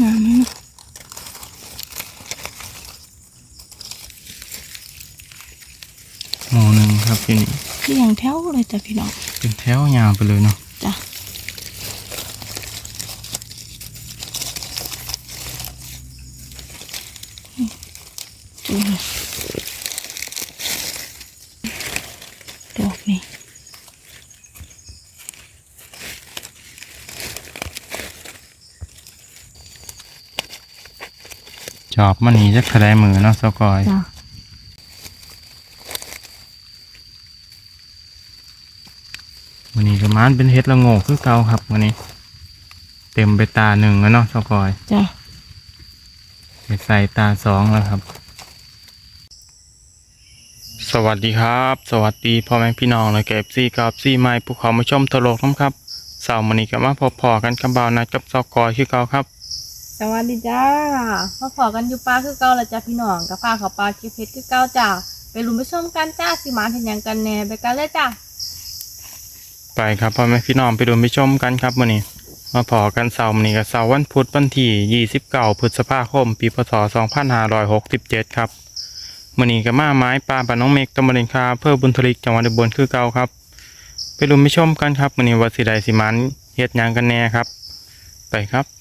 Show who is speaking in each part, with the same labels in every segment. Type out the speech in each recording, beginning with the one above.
Speaker 1: งามไหมเนาะ
Speaker 2: หมูหนึ่งครับที่นี่
Speaker 1: เรียงแถวเลยจ้ะพี่น้อง
Speaker 2: เป็นแถวยาวไปเลยเนาะ
Speaker 1: จ้ะดูนะดอกนี่
Speaker 2: จอบมันนี่จะกระไดมือเนาะสกอย
Speaker 1: จ้ะ
Speaker 2: วันนี้ก็มานเป็นเฮ็ดละโงกคือเก่าครับวันนี้ เต็มไปตาหนึ่งแล้วเนาะสกอย
Speaker 1: จ้ะ
Speaker 2: ไปใส่ตาสองแล้วครับ สวัสดีครับ สวัสดีพ่อแม่พี่น้องและแกบซี่กับซี่ไม้ภูเขามาชมตลกน้ำครับเสาร์มันนี้ก็มาพอๆกันกับบ่าวนัดกับสกอยคือเก่าครับ
Speaker 1: สวัสดีจ้ามาขอกันอยู่ปลาคือเก่าละจ้ะพี่น้องกับปลาเขาปลาคิวเพชรคือเก่าจ้ะไปลุ้นไปชมกันจ้าสิมาเห็นยังกันแน่ไปกันเลยจ้ะ
Speaker 2: ไปครับพ่อแม่พี่น้องไปดูไปชมกันครับวันนี้มาพอกันเสาร์นี้กับเสาร์วันพุธวันที่29พฤษภาคม ปีพศ2567 ครับมื้อนี้ก็มาไม้ปลาปลาน้องเมกตำบลเลนคาอำเภอบุญทลิกจังหวัดอุบลคือเก่าครับ ไปดูไปชมกันครับมื้อนี้ว่าสิได้สิมันเฮ็ดยังกันแน่ครับ ไปครับ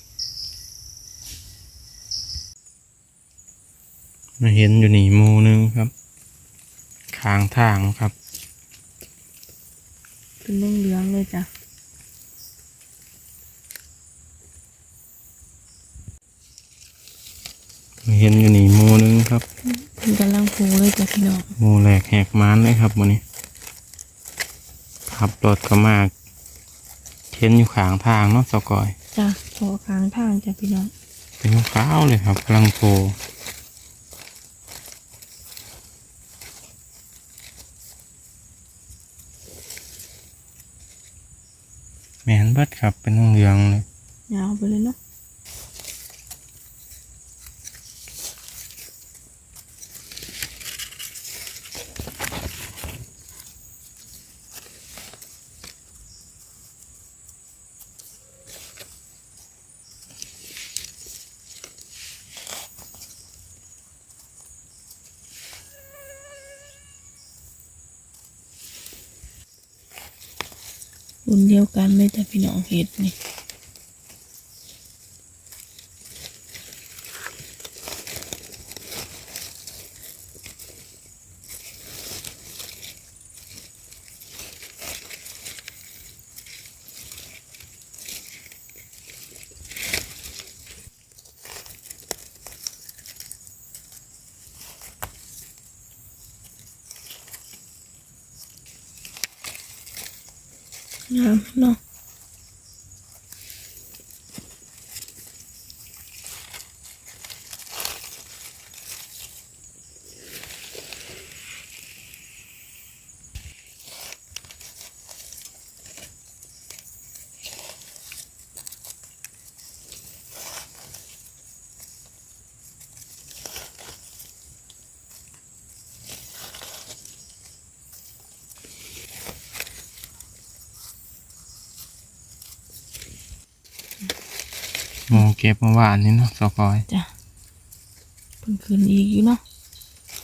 Speaker 2: มาเห็นอยู่นี่หมูหนึงครับข้างทางครับ
Speaker 1: เป็นเรื่องเลี้ยงเลยจ้ะ
Speaker 2: เห็นอยู่นี่หมูหนึงครับ
Speaker 1: เป็นกำลังพูเลยจ้ะพี่น้อง
Speaker 2: หมูแหลกแหกม้านเลยครับวันนี้ขับรถก็มากเห็นอยู่ข้างทางเนาะสกอย
Speaker 1: จ้ะโผล่ค้างทางจ้ะพี่น้อง
Speaker 2: เป็นขาวๆเลยครับกำลังโผล่ แมนเบิดครับเป็นเหลืองเลย
Speaker 1: ยาวไปเลยเนาะ รุ่นเดียวกันไม่จ้ะพี่น้องเห็ดนี่ งามเนาะ
Speaker 2: ก็บเมื่อวานนี้เนาะสกอย
Speaker 1: จ้ะเพิ่งคืนอีกอยู่เนาะ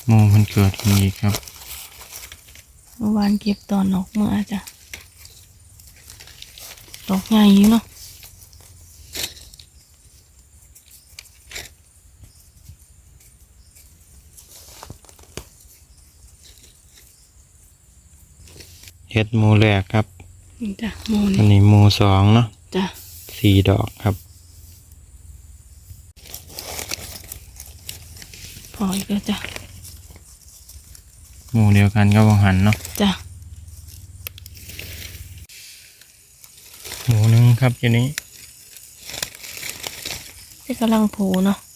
Speaker 2: หมูมันเกิดขึ้นอีกครับ
Speaker 1: เมื่อวานเก็บตอนออกมาจ้ะดอกใหญ่อยู่เนาะ
Speaker 2: เฮ็ดหมูแรกครับ
Speaker 1: นี่จ้ะโม
Speaker 2: อั
Speaker 1: นี่
Speaker 2: นนี้หมูสองเนาะ
Speaker 1: จ้ะ
Speaker 2: สี่ดอกครับ
Speaker 1: ออีกแล้วจ้ะ
Speaker 2: หมูเดียวกันก็บังหันเนาะ
Speaker 1: จ้ะ
Speaker 2: หมูหนึงครับอยู่นี้
Speaker 1: ที่กำลังผูเนาะดอกเนาะ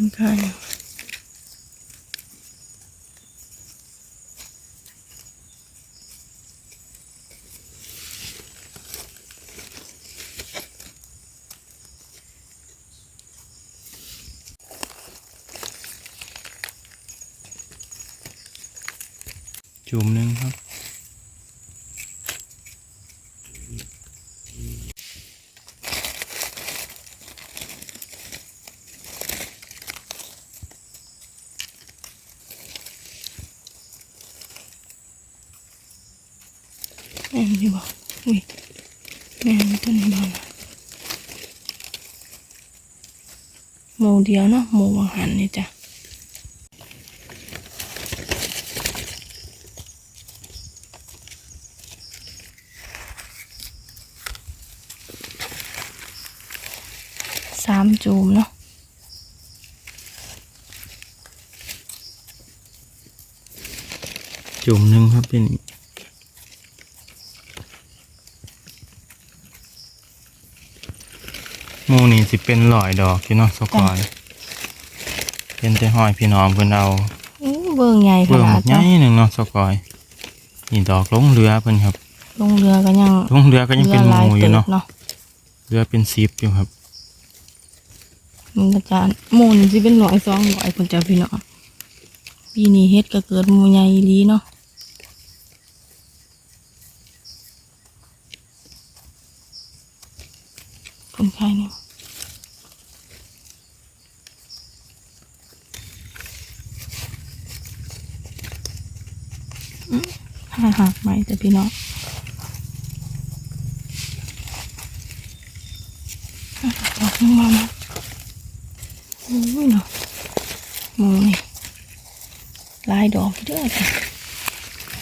Speaker 1: เป็นใคร
Speaker 2: จุ่มหนึ่งครับ
Speaker 1: แม่นอยู่บ่อุ้ยแม่นอยู่ตัวนี้บ่นะหมู เดียวเนาะหมูอาหารนี่จ้ะสามจูมเนาะ
Speaker 2: จุ่มหนึ่งครับพี่นี่หมูนี่สิเป็นหลอยดอกพี่เนาะสกอย เป็นแต่หอยพี่น้องเพิ่นเอา
Speaker 1: อู้เบิ่งใหญ่ข
Speaker 2: เบิ่ง
Speaker 1: นาด
Speaker 2: ใหญ่
Speaker 1: เนาะ
Speaker 2: หนึ่งเนาะสกอยนี่ดอกลงเรือเพิ่นครับ
Speaker 1: ลงเรือก็ยัง
Speaker 2: ลงเรือก็ยังเป็นห
Speaker 1: ลาย
Speaker 2: มูอ
Speaker 1: เติ
Speaker 2: ยู่
Speaker 1: บ
Speaker 2: เนาะ
Speaker 1: เนาะ
Speaker 2: เรือเป็นซิปอยู่ครับ
Speaker 1: มันก็จะหมูนี่สิเป็นร้อยสองร้อยคนจะพี่น้องปีนี้เฮ็ดก็เกิดหมูใหญ่อีหลีเนาะคนไข้เนี่ยอืมหาหักไหมแต่พี่น้อง อะดอกนึงมามาอุ้ยเนาะมึงนี่ลายดอกเยอะจ้ะ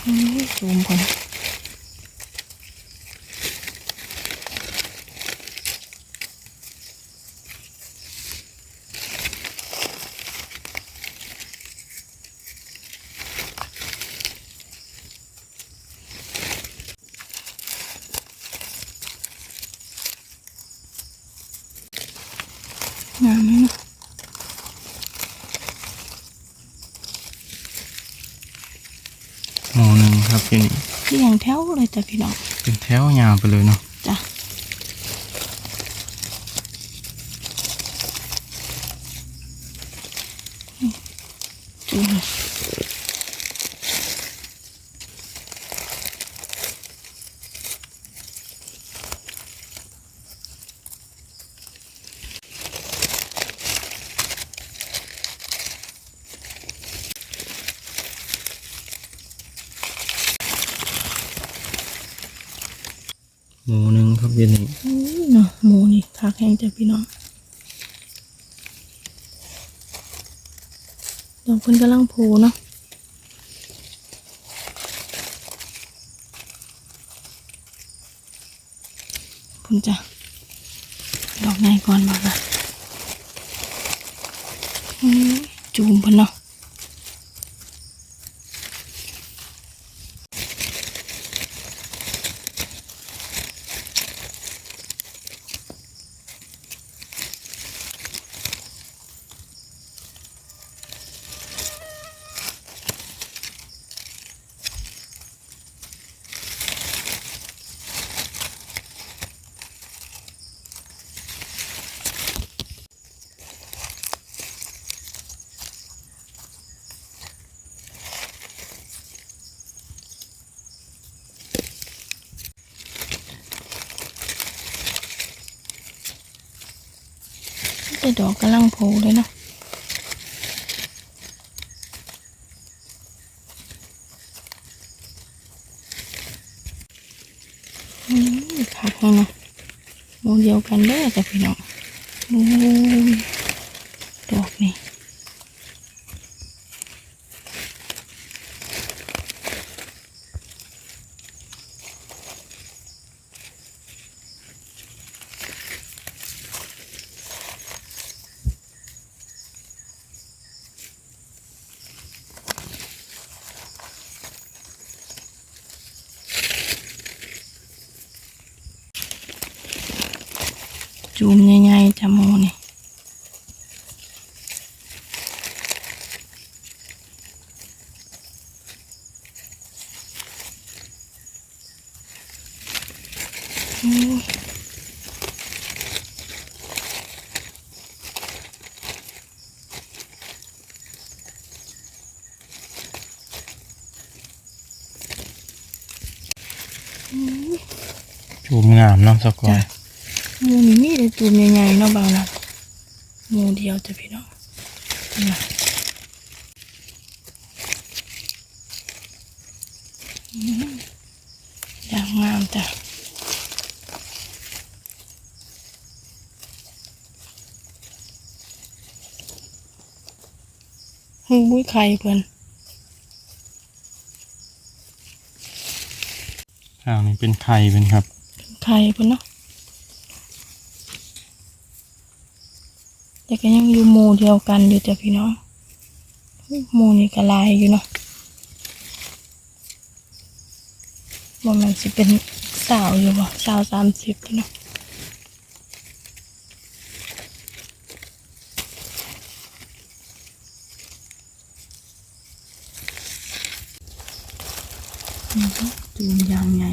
Speaker 1: อุ้ยซูมก่อนงามไหมเนาะ
Speaker 2: หมูหนึ่งครับพี่นี่
Speaker 1: เรียงแถว เลยจ้ะพี่น้อง
Speaker 2: เป็นแถวยาวไปเลยเนาะ
Speaker 1: จ้ะจูน
Speaker 2: หมูหนึ่งครับพี่นี่
Speaker 1: อุ้ยเนาะหมูนี่คักแห้งจ้ะพี่น้องดอกเพิ่นกำลังโผล่เนาะคุณจ้ะดอกไหนก่อนมาละจูมเพิ่นเนาะ ดอกกำลังโผล่เลยเนาะขาดให้นะหมูเดียวกันเด้อจ้ะพี่น้องโอ้ยดอกนี่จูมใหญ่ๆจ้ะหมูนี่ อืมอืม
Speaker 2: จูมงามเนาะสกอย
Speaker 1: หมูนี่มีแต่ตูมใหญ่ๆเนาะเบานะหมูเดียวจะพี่น้องนี่นะอืมอย่างงามจ้ะ หุ้ยไข่เพิ่น
Speaker 2: ข้างนี้เป็นไข่เป็นครับ
Speaker 1: ไข่เพิ่นเนาะแต่ก็ยังอยู่หมู่เดียวกันอยู่จ้ะพี่น้องหมู่นี่ก็หลายอยู่เนาะว่ามันสิเป็นสาวอยู่บ่สาวสามสิบเนาะอือฮึจูนยางไง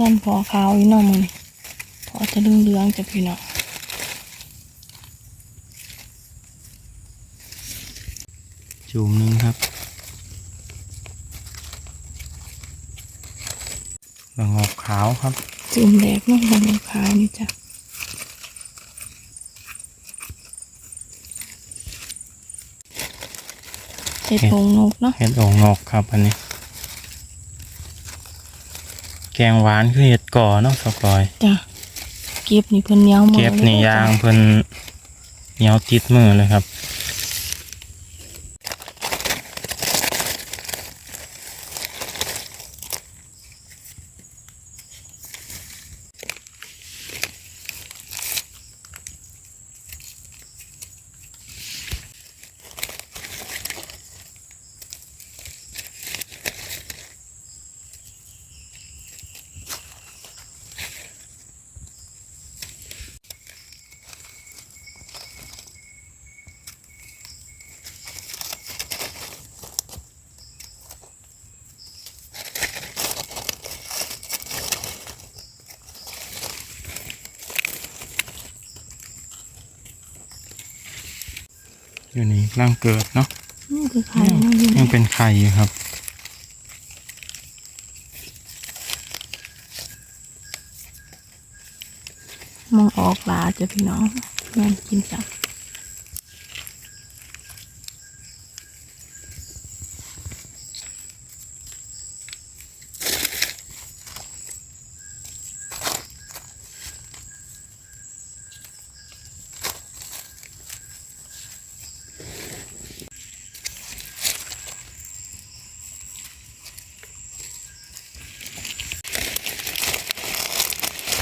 Speaker 1: ร่อนพอขาวอีกหน้องมือนี่พอจะเรื่องเรื่องๆจะพี่น้อง
Speaker 2: จูมหนึงครับละงอกขาวครับ
Speaker 1: จุ่มแดกเน้องดำขาวนี่จ้ะเห็ดโงนกเนาะ
Speaker 2: เห็ดโองนกครับอันนี้ แกงหวานคือเห็ดก่อเนาะสกอย
Speaker 1: จ้ะเก็บนี่เพิ่นเหนียวหมด
Speaker 2: เก็บนี่
Speaker 1: เล
Speaker 2: ยาง
Speaker 1: จ้ะ
Speaker 2: เพิ่นเหนียวติดมือเลยครับ อยู่นี่ร่างเกิดเนาะ
Speaker 1: นี่คือไข่เนาะอยู่
Speaker 2: ยั
Speaker 1: นี่
Speaker 2: งเป็นไข่อยู่ครับ
Speaker 1: มองออกหลาจ้ะพี่น้องแม่นกินจ้ะ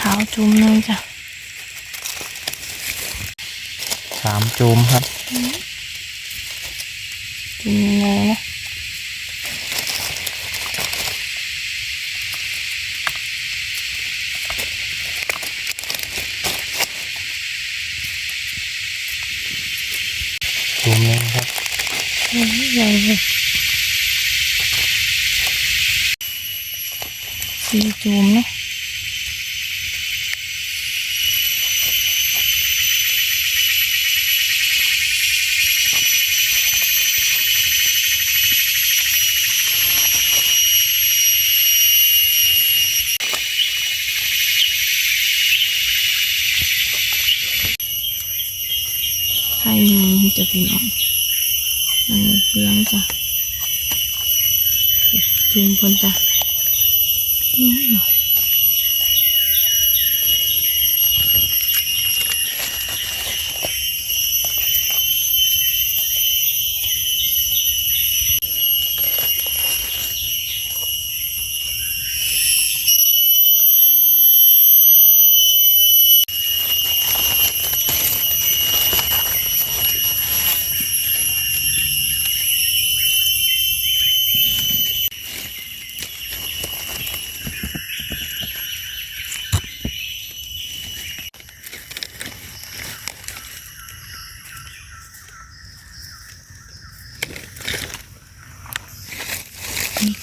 Speaker 1: ขาวจุ่มเลยจ้ะ
Speaker 2: สามจูมครับ
Speaker 1: กินยังไงนะ
Speaker 2: จูมหนึงครับ
Speaker 1: อืมยังเลยสีจูมนะ ไข่ไงจะพี่น้องอันนี้เรื่องจ้ะจูมคนจ้ะอืม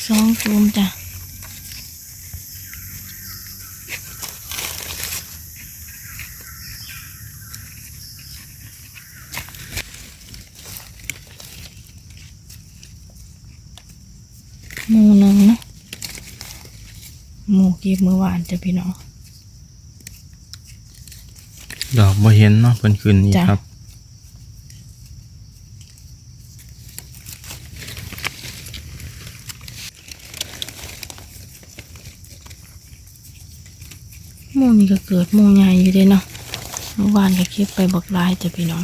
Speaker 1: สองจูมจ้ะหมูหนึ่งเนาะหมูเก็บเมื่อวานจ้ะพี่น้อง
Speaker 2: ดอกบ่เห็นเนาะเพิ่นขึ้นนี่
Speaker 1: จ้ะ
Speaker 2: ครับ
Speaker 1: หมูนี่ก็ เกิดหมูใหญ่อยู่เด้เนาะเมื่อวานก็เก็บไปบักหลายจ้ะพี่น้อง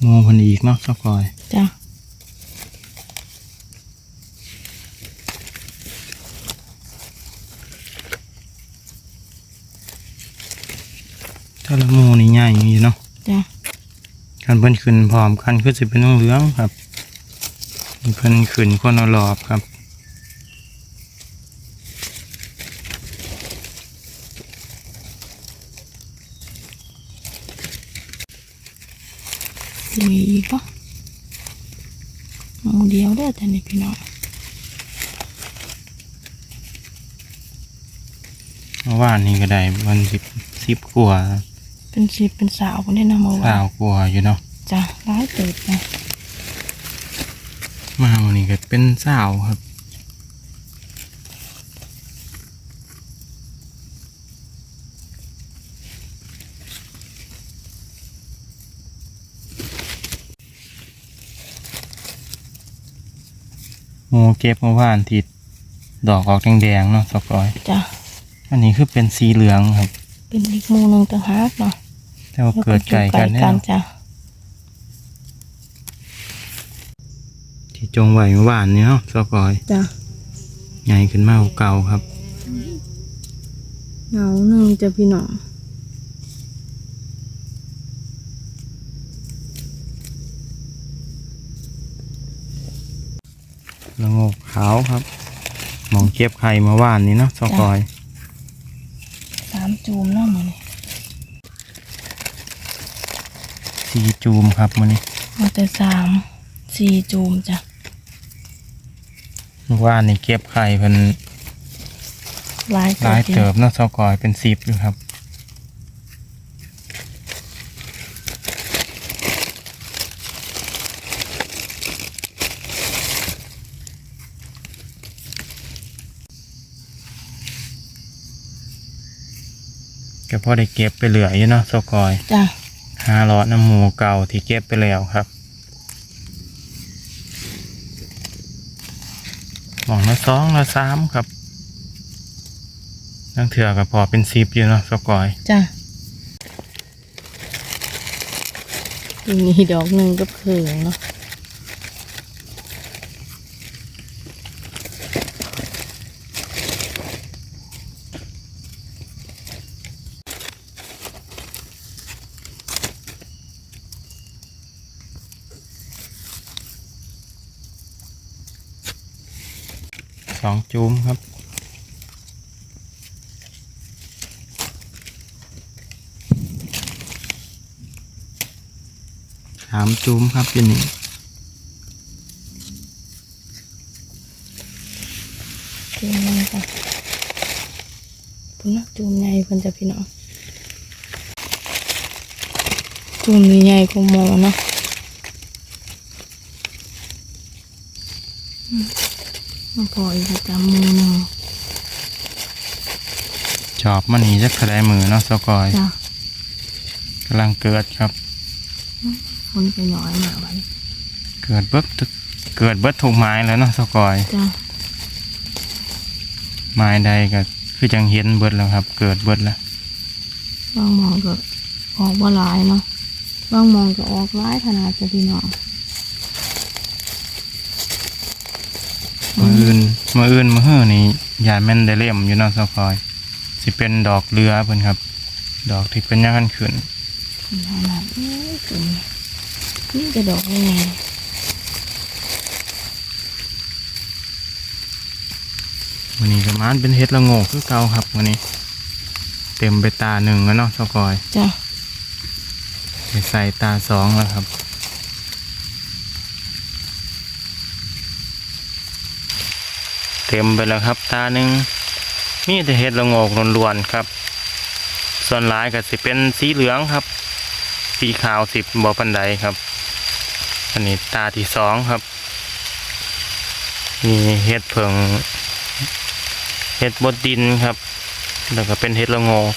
Speaker 2: โมเพิ่นอีกเนาะสักก่อย
Speaker 1: จ้ะ
Speaker 2: ถ้าละโมนี่ใหญ่อยู่เนาะ
Speaker 1: จ้ะ
Speaker 2: คันเพิ่นขึ้นพร้อมกันคือสิเป็นเหลืองๆครับเพิ่นขึ้นคนละรอบครับ
Speaker 1: มีอีกปะหมูเดียวเด้อแต่นี่พี่น้อง
Speaker 2: เมื่อวานนี้ก็ได้วันสิบสิบกว่า
Speaker 1: เป็นสิบเป็นสาวคนได้นำมา
Speaker 2: สา
Speaker 1: ว่าว
Speaker 2: กว่าอยู่เนาะ
Speaker 1: จ้ะร้ายเติบนะ
Speaker 2: มาวันนี้ก็เป็นสาวครับโมเก็บเมื่อวานที่ดอกออกแดงๆเนาะสกอย
Speaker 1: จ้ะ
Speaker 2: อันนี้คือเป็นสีเหลืองครับ
Speaker 1: เป็นอีกหมูหนึ่งต่างหากเนาะ
Speaker 2: แต่ว่าเกิดไก่กัน
Speaker 1: แล้ว
Speaker 2: แน่
Speaker 1: กันจ้ะ
Speaker 2: ที่จงไหวเมื่อวานนี้เนาะสกอย
Speaker 1: จ้ะ
Speaker 2: ใหญ่ขึ้นมากกว่าเก่าครับ
Speaker 1: เหงาหนึ่งจ้ะพี่น้อง
Speaker 2: ละโงกขาวครับหมองเก็บไข่เมื่อวานนี้เนาะสกอย
Speaker 1: สาม จูมเนาะมัน
Speaker 2: สีจูมครับมันนี้
Speaker 1: มาแต่สามสี่จูมจ้ะ
Speaker 2: เมื่อวานนี่เก็บไข่เป็น
Speaker 1: หลาย
Speaker 2: หลาย
Speaker 1: จริง
Speaker 2: เติบเนาะสกอยเป็นสิบอยู่ครับ ก็พอได้เก็บไปเหลืออยู่เนาะสกอย
Speaker 1: จ้ะ
Speaker 2: หาเลาะน้ำหมูเก่าที่เก็บไปแล้วครับหมองละสองละสามครับนั่งเถื่อกับพอเป็นสิบอยู่เนาะสกอย
Speaker 1: จ้ะมีดอกหนึ่งก็เพิ่งเนาะ
Speaker 2: สองจูมครับ สามจูมครับอยู่นี่
Speaker 1: จูมหนึ่งจ้ะพุ่นเนาะจูมใหญ่เพิ่นจะพี่น้องจูมนี่ใหญ่กว่าหมอเนาะอืมมาพออีกแล้วจ้ะหมูหนึ่ง
Speaker 2: จอบมันนี่จะกระไดมือเนาะสกอย
Speaker 1: จ้ะ
Speaker 2: กำลังเกิดครับ
Speaker 1: คนจะน้อยมากวัน
Speaker 2: เกิดเบิดทุกเกิดเบิดทุกไม้แล้วเนาะสกอย
Speaker 1: จ้ะ
Speaker 2: ไม้ใดก็คือจังเห็นเบิดแล้วครับ เกิดเบิดแล้ว
Speaker 1: บางมองก็ออกว่าหลายเนาะบางมองก็ออกหลายขนาดจะพี่น้อง
Speaker 2: มืออื่นมืออื่นมือเฮือนี่ยายแม่นได้เล่มอยู่เนาะสกอยสิเป็นดอกเรือเพิ่นครับ ดอกที่เป็นย่างกันขึ้น
Speaker 1: ขนาดนี้ถึง นี่จะดอกยังไง
Speaker 2: วันนี้ก็มานเป็นเฮ็ดละโงกคือเก่าครับวันนี้ เต็มไปตาหนึ่งแล้วเนาะสกอย
Speaker 1: จ้ะ
Speaker 2: ไปใส่ตาสองแล้วครับเต็มไปแล้วครับ ตาหนึ่งมีแต่เห็ดละโงกล้วนๆครับ ส่วนหลายก็สิเป็นสีเหลืองครับ สีขาวสิบบอปันไดครับ อันนี้ตาที่สองครับ มีเห็ดเผิงเห็ดบดดินครับ แล้วก็เป็นเห็ดละโงก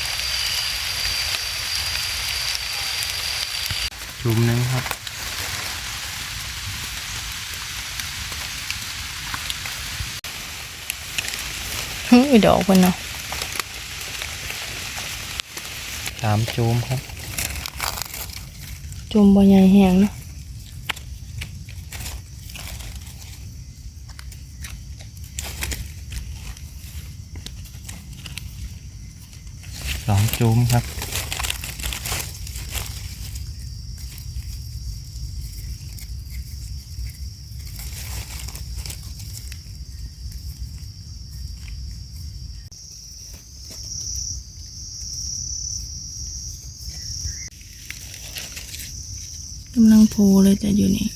Speaker 2: จุ่มหนึงครับ
Speaker 1: หึอีดอกเพิ่นเนาะ
Speaker 2: สามจุ่มครับ
Speaker 1: จุ่มบ่ใหญ่แห้งเนาะ
Speaker 2: สองจุ่มครับ
Speaker 1: กำลังโพเลยจ้ะอยู่นี่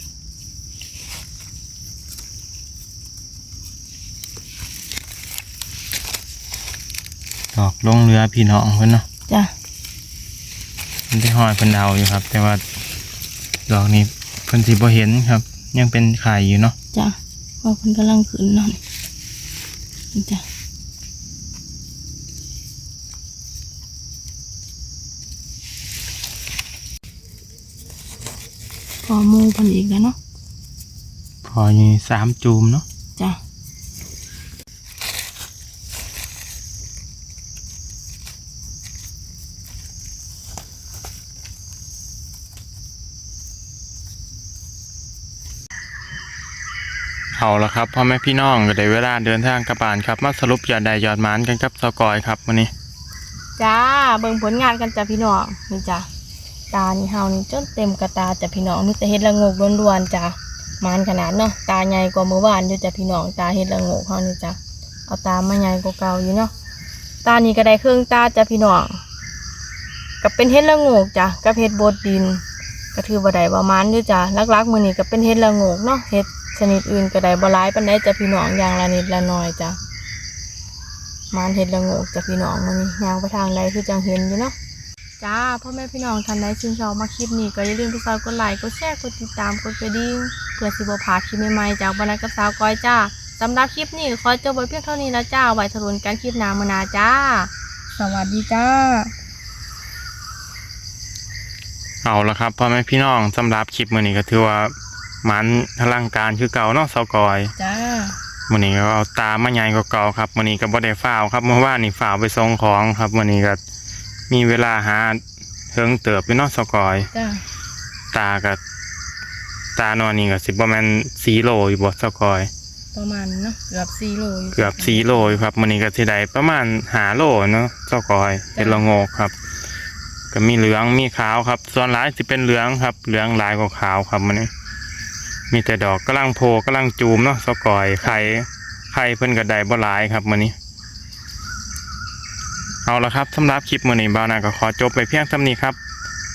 Speaker 2: ดอกลงเรือพี่น้องเพิ่นเนาะ
Speaker 1: จ้ะ
Speaker 2: มันที่ห้อยเพิ่นเอาอยู่ครับ แต่ว่าดอกนี้เพิ่นสิบ่เห็นครับ ยังเป็นไข่อยู่เนาะ
Speaker 1: จ้ะเพราะเพิ่นกำลังขึ้นเนาะนี่จ้ะพอหมูเพิ่นอีกแล้วเนาะ
Speaker 2: พออยู่สามจุ่มเนาะ
Speaker 1: จ้ะ
Speaker 2: เอาละครับพ่อแม่พี่น้องก็ได้เวลาเดินทางกลับานครับมาสรุปยอดใดยอดหมานกันกับสกอยครับวันนี้
Speaker 1: จ้าเบิ่งผลงานกันจ้ะพี่น้องนี่จ้ะตานี่เฮานี่จนเต็มกระตาจ้ะพี่น้องมีแต่เฮ็ดละงกล้วนๆจ้ะมานขนาดเนาะตาใหญ่กว่าเมื่อวานอยู่จ้ะพี่น้องตาเฮ็ดละงกเฮานี่จ้ะเอาตามาใหญ่กว่าเก่าอยู่เนาะตานี่ก็ได้เครื่องตาจ้ะพี่น้องก็เป็นเฮ็ดละงกจ้ะกับเฮ็ดบดดิน ก็ถือว่าได้ประมาณอยู่จ้ะลักๆมื้อนี้ก็เป็นเฮ็ดละงกเนาะเฮ็ด ชนิดอื่นก็ได้บ่หลายปานใดจะพี่น้องอย่างละนิดละหน่อยจ้ะมานเห็ดละงกจากพี่น้องมันยางไปทางใดคือจังเห็นอยู่เนาะจ้าพ่อแม่พี่น้องท่านใดชื่นชอบมาคลิปนี้ก็อย่าลืมที่ซอยกดไลค์กดแชร์กดติดตามกดกระดิ่งเพื่อสิบพาดคลิปใหม่ๆจากบรรณกับสาวก้อยจ้าสำหรับคลิปนี้ขอจบไว้เพียงเท่านี้แล้วจ้าไว้ทรุนการคลิปนามานาจ้า สวัสดีจ้า
Speaker 2: เอาละครับพ่อแม่พี่น้องสำหรับคลิปมือนี้ก็ถือว่า มันอลังการคือเก่าเนาะสกอย
Speaker 1: จ้า
Speaker 2: มื้อนี้ก็เอาตามาใหญ่กว่าเก่าครับมื้อนี้ก็บ่ได้ฝ้าวครับเมื่อวานนี่ฝ้าวไปส่งของครับมื้อนี้ก็มีเวลาหาเฮิงเติบอยู่เนาะสกอย
Speaker 1: จ้า
Speaker 2: ตากับตานอนนี่ก็สิประมาณ4โลอยู่บ่สกอย
Speaker 1: ประมาณเนาะเกือบสี่โลยู่
Speaker 2: เกือบ4โลอยู่ครับมื้อนี้ก็สิได้ประมาณ5โลเนาะสกอยเป็นละโงกครับ ก็มีเหลืองมีขาวครับ ส่วนหลายสิเป็นเหลืองครับ เหลืองหลายกว่าขาวครับมื้อนี้ มีแต่ดอกกำลังโพกำลังจูมเนาะสกอยไข่ไข่เพิ่นก็ไดบ่หลายครับมื้อนี้ เอาละครับสำหรับคลิปมื้อนี้บ่าวนาก็ขอจบไปเพียงเท่านี้ครับ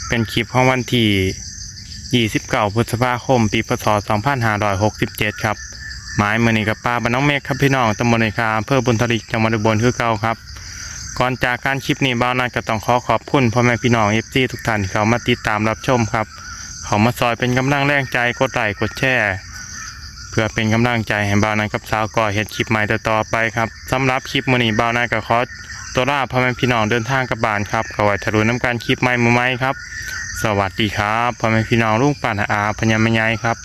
Speaker 2: เป็นคลิปของวันที่29พฤษภาคม ปีพศ2567 ครับ หมายมื้อนี้กับป้าบ้านน้องเมฆครับพี่น้องตำบลในคาอำเภอบุญทลิกจังหวัดอุบลคือเก่าครับ ก่อนจากการคลิปนี้บ่าวนาก็ต้องขอขอบคุณพ่อแม่พี่น้อง FC ทุกท่านที่เข้ามาติดตามรับชมครับ เขามาซอยเป็นกำลังแรงใจกดไลค์กดแชร์เพื่อเป็นกำลังใจให้บ่าวนั้นกับสาวก่อเห็ดคลิปใหม่ต่อไปครับสำหรับคลิปมื้อนี้บ่าวนั้นก็ขอตัวลาพ่อแม่พี่น้องเดินทางกับบ้านครับขอไว้ทะลุน้ำการคลิปใหม่มือใหม่ครับ สวัสดีครับพ่อแม่พี่น้องลุงป่านอาพญามยายครับ